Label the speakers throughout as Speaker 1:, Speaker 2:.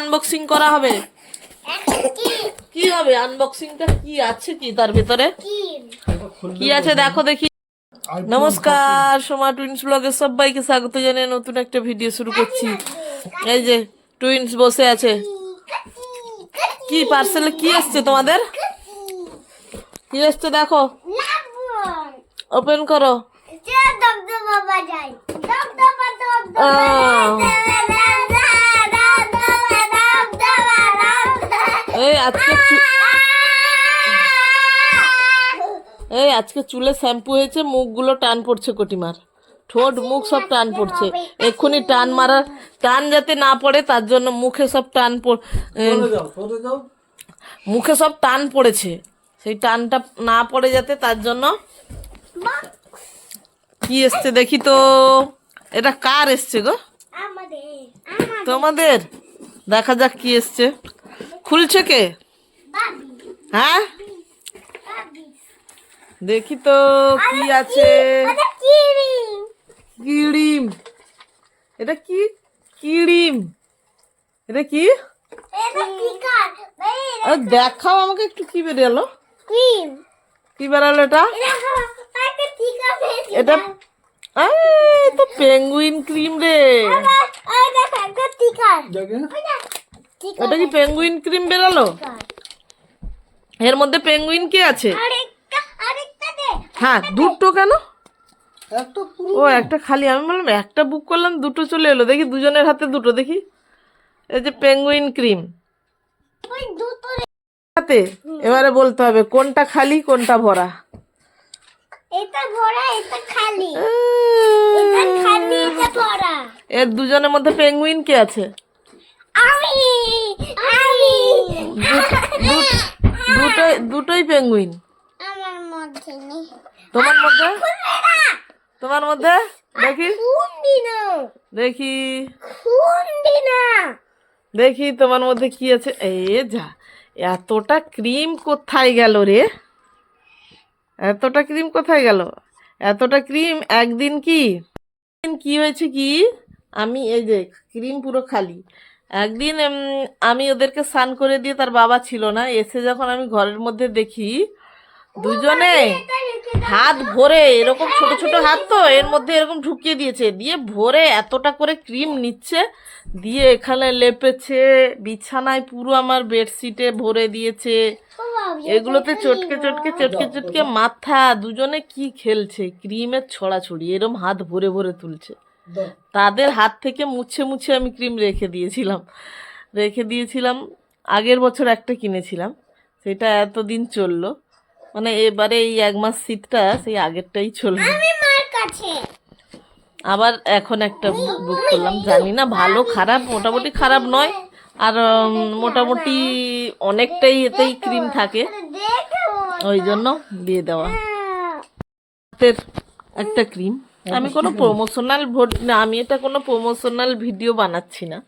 Speaker 1: Unboxing করা হবে? কি হবে? আনবক্সিংটা কি আছে কি তার ভিতরে? কি আছে দেখো দেখি। নমস্কার সোমা টুইন্স ব্লগে সবাইকে স্বাগত জানিয়ে নতুন একটা ভিডিও শুরু করছি। এই যে টুইন্স বসে আছে। কি পার্সেলে কি এসছে তোমাদের? কি এসছে দেখো। ওপেন করো। আজকে চু- এই আজকে চুলে শ্যাম্পু হয়েছে মুখগুলো টান পড়ছে কটিমার। ঠোঁট মুখ সব টান পড়ছে। এক্ষুনি টান মারার টান যাতে না পড়ে তার জন্য মুখে সব টান পড়- মুখে সব টান পড়েছে। সেই টানটা না পড়ে যাতে তার জন্য কি এসছে দেখি তো। এটা কার এসছে গো? তোমাদের? দেখা যাক কি এসছে। খুলছে কে? হ্যাঁ? দেখি তো কি আছে? কিড়িম। এটা কি? কিড়িম। এটা কি? আরে দেখাও আমাকে একটু কি বেরিয়ালো কি বেরালো এটা? এটা তো পেঙ্গুইন ক্রিম রে। এটা কি পেঙ্গুইন ক্রিম বেরালো? এর মধ্যে পেঙ্গুইন কি আছে? হ্যাঁ দুটো কেন? ও একটা খালি আমি বললাম একটা বুক করলাম দুটো চলে এলো। দেখি দুজনের হাতে দুটো দেখি। এই যে পেঙ্গুইন ক্রিম হাতে? এবারে বলতে হবে কোনটা খালি কোনটা ভরা?
Speaker 2: এটা ভরা এটা খালি। এটা খালি এটা ভরা।
Speaker 1: এর দুজনের মধ্যে পেঙ্গুইন কে আছে?
Speaker 2: আমি আমি
Speaker 1: দুটোই দুটোই পেঙ্গুইন
Speaker 2: আমার মধ্যে নেই।
Speaker 1: তোমার মধ্যে? তোমার মধ্যে? দেখি। দেখি। দেখি তোমার মধ্যে কি আছে। এ যা এতটা ক্রিম কোথায় গেল রে? এতটা ক্রিম কোথায় গেল? এতটা ক্রিম একদিন কি? একদিন কি হয়েছে কি? আমি এই যে ক্রিম পুরো খালি। একদিন আমি ওদেরকে স্নান করে দিয়ে তার বাবা ছিল না, এসে যখন আমি ঘরের মধ্যে দেখি দুজনে হাত ভরে এরকম ছোট ছোট হাত তো, এর মধ্যে এরকম ঢুকিয়ে দিয়েছে, দিয়ে ভরে এতটা করে ক্রিম নিচ্ছে, দিয়ে এখানে লেপেছে, বিছানায় পুরো আমার বেডশিটে ভরে দিয়েছে, এগুলোতে চটকে চটকে চটকে চটকে মাথা, দুজনে কি খেলছে, ক্রিমের ছড়াছড়ি, এরম হাত ভরে ভরে তুলছে। তাদের হাত থেকে মুছে মুছে আমি ক্রিম রেখে দিয়েছিলাম। রেখে দিয়েছিলাম আগের বছর একটা কিনেছিলাম সেটা এতদিন চলল। মানে এবারে এই এক মাস শীতটা সেই আগেরটাই চলল। আবার এখন একটা বুক করলাম জানি না ভালো খারাপ মোটামুটি খারাপ নয়। আর মোটামুটি অনেকটাই এতেই ক্রিম থাকে। ওই জন্য দিয়ে দেওয়া। হাতের একটা ক্রিম। আমি কোনো প্রমোশনাল ভোট না আমি এটা কোনো প্রমোশনাল ভিডিও বানাচ্ছি না।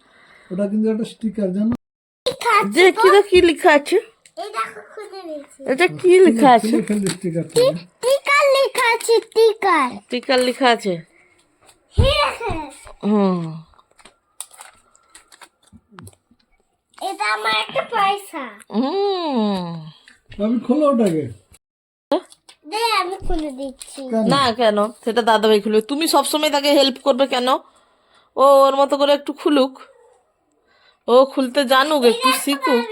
Speaker 3: ওটা কিন্তু একটা স্টিকার জানো?
Speaker 1: যে কি না কি লেখা আছে?
Speaker 2: দেখো
Speaker 1: এটা কি লেখা আছে?
Speaker 3: ফেললি স্টিকার
Speaker 2: টিকার লেখা আছে টিকার।
Speaker 1: টিকার লেখা আছে?
Speaker 2: হ্যাঁ
Speaker 1: হুম।
Speaker 2: এটা আমার একটা পয়সা।
Speaker 1: হুম।
Speaker 3: আমি খোলো ওটাকে।
Speaker 2: আমি খুলে দিচ্ছি।
Speaker 1: না কেন? সেটা দাদাভাই খুলবে। তুমি সবসময় তাকে হেল্প করবে কেন? ও ওর মতো করে একটু খুলুক। ও খুলতে জানুক একটু শিখুক।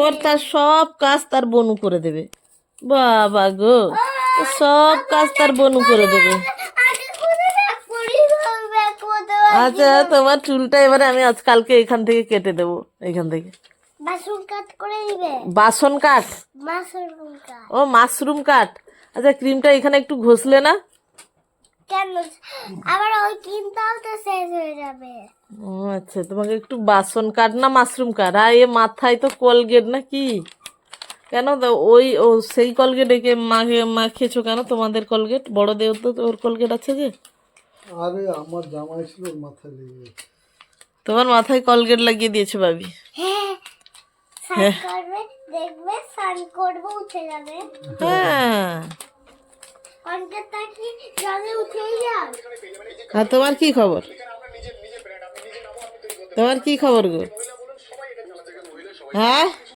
Speaker 1: ওর তার সব কাজ তার বনু করে দেবে। বাবা গো সব কাজ তার বনু করে দেবে। আচ্ছা তোমার চুলটা এবারে আমি আজ কালকে এখান থেকে কেটে দেবো এখান থেকে।
Speaker 2: বাসন কাট করে দিবে।
Speaker 1: বাসন কাঠ
Speaker 2: মাশরুম কাট।
Speaker 1: ও মাশরুম কাঠ আচ্ছা ক্রিমটা এখানে একটু ঘষলে না?
Speaker 2: কেন? আবার ওই কিনতেও তো শেষ হয়ে যাবে।
Speaker 1: ও আচ্ছা তোমাকে একটু বাসন কাঠ না মাশরুম কাঠ আর এ মাথায় তো কলগেট না কি? কেন তো ওই ও সেই কলগেট একে মাখে মাখিয়েছো কেন? তোমাদের কলগেট? বড় দেহ তো ওর কলগেট আছে যে।
Speaker 3: আরে আমার জামাই ছিল মাথায় লেগে
Speaker 1: তোমার মাথায় কলগেট লাগিয়ে দিয়েছে ভাবি।
Speaker 2: হ্যাঁ স্নান করবে উঠে যাবে।
Speaker 1: হ্যাঁ। আর তোমার কি খবর? তোমার কি খবর গো? হ্যাঁ?